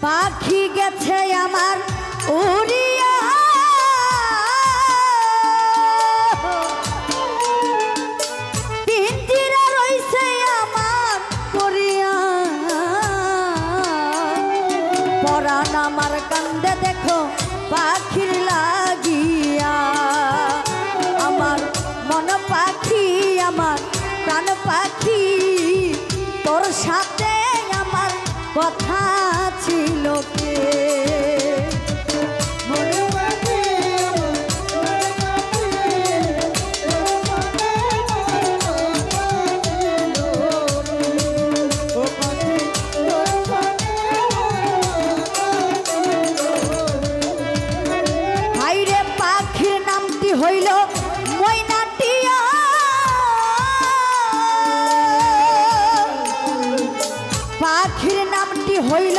পাখি গেছে আমার উড়িয়া। আমার লাগিয়া। আমার পাখি আমার পাখি তোর সাথে আমার কথা ছিল কে মনে হইল ময়নাটিয়া পাখির নামটি হইল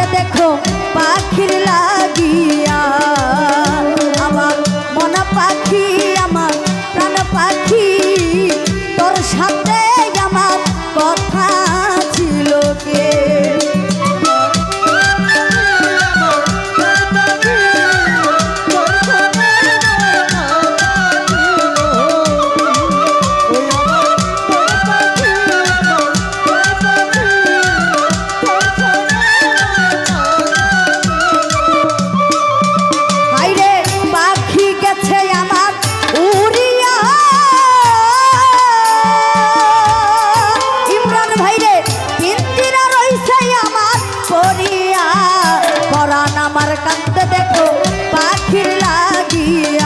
কান্দে দেখো পাখির লাগিয়া। আমার মন পাখি আমার প্রাণ পাখি তোর সাথে কান্দ দেখো পাখির লাগিয়া